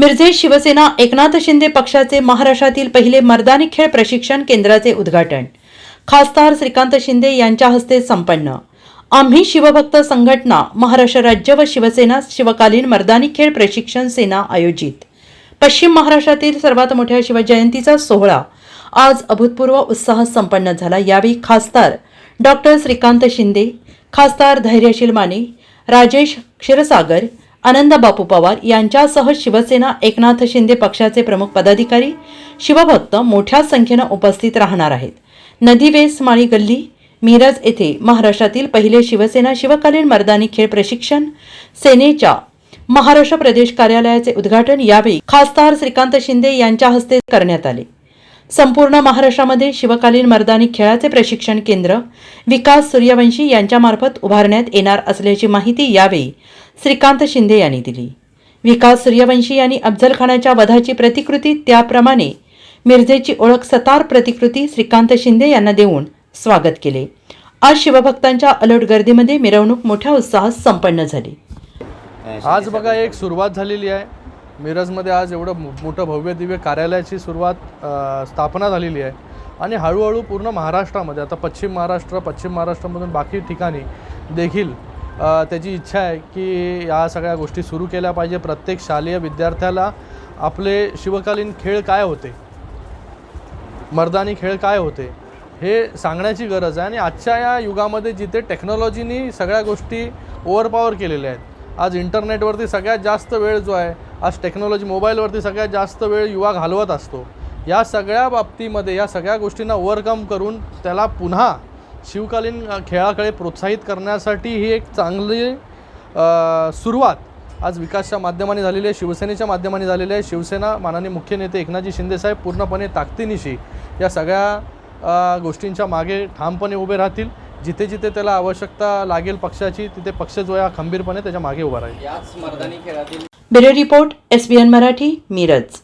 मिरजे शिवसेना एकनाथ शिंदे पक्षाचे महाराष्ट्रातील पहिले मर्दानी खेळ प्रशिक्षण केंद्राचे उद्घाटन. खासदार श्रीकांत शिंदे यांच्या हस्ते संपन्न. आम्ही शिवभक्त संघटना महाराष्ट्र राज्य व शिवसेना शिवकालीन मर्दानी खेळ प्रशिक्षण सेना आयोजित. पश्चिम महाराष्ट्रातील सर्वात मोठ्या शिवजयंतीचा सोहळा. आज अभूतपूर्व उत्साहात संपन्न झाला. यावेळी खासदार डॉक्टर श्रीकांत शिंदे खासदार धैर्यशील माने राजेश क्षीरसागर आनंद बापू पवार यांच्यासह शिवसेना एकनाथ शिंदे पक्षाचे प्रमुख पदाधिकारी शिवभक्त मोठ्या संख्येनं उपस्थित राहणार आहेत. नदीवेस माळी गल्ली मिरज येथे महाराष्ट्रातील पहिले शिवसेना शिवकालीन मर्दानी खेळ प्रशिक्षण सेनेच्या महाराष्ट्र प्रदेश कार्यालयाचे उद्घाटन यावेळी खासदार श्रीकांत शिंदे यांच्या हस्ते करण्यात आले. संपूर्ण महाराष्ट्रामध्ये शिवकालीन मर्दानी खेळाचे प्रशिक्षण केंद्र विकास सूर्यवंशी यांच्यामार्फत उभारण्यात येणार असल्याची माहिती यावेळी श्रीकांत शिंदे यांनी दिली. विकास सूर्यवंशी यांनी अफजल खानाच्या वधाची प्रतिकृती त्याप्रमाणे मिरजेची ओळख सतार प्रतिकृती श्रीकांत शिंदे यांना देऊन स्वागत केले. आज शिवभक्तांच्या अलोट गर्दीमध्ये मिरवणूक मोठ्या उत्साहात संपन्न झाली. आज बघा एक सुरुवात झालेली आहे. मिरजमध्ये आज एवढं मोठं भव्य दिव्य कार्यालयाची सुरुवात स्थापना झालेली आहे. आणि हळूहळू पूर्ण महाराष्ट्रामध्ये आता पश्चिम महाराष्ट्र पश्चिम महाराष्ट्रामधून बाकी ठिकाणी देखील त्याची इच्छा आहे की या सगळ्या गोष्टी सुरू केल्या पाहिजे. प्रत्येक शालेय विद्यार्थ्याला आपले शिवकालीन खेळ काय होते? मर्दानी खेळ काय होते? हे सांगण्याची गरज आहे. आणि आजच्या या युगामध्ये जिथे टेक्नॉलॉजीनी सगळ्या गोष्टी ओव्हरपॉवर केलेल्या आहेत आज इंटरनेटवरती सगळ्यात जास्त वेळ जो आहे आज टेक्नॉलॉजी मोबाईलवरती सगळ्यात जास्त वेळ युवा घालवत असतो. या सगळ्या बाबतीमध्ये या सगळ्या गोष्टींना ओव्हरकम करून त्याला पुन्हा शिवकालीन खेळाकडे प्रोत्साहित करण्यासाठी ही एक चांगली सुरुवात आज विकासच्या माध्यमाने झालेली आहे शिवसेनेच्या माध्यमाने झालेली आहे. शिवसेना माननीय मुख्य नेते एकनाथजी शिंदेसाहेब पूर्णपणे ताकदीनिशी या सगळ्या गोष्टींच्या मागे ठामपणे उभे राहतील. जिथे जिथे त्याला आवश्यकता लागेल पक्षाची तिथे पक्ष जो आहे खंबीरपणे त्याच्यामागे उभा राहील. याच मर्दानी खेळातील bureau report SBN Marathi Miraj.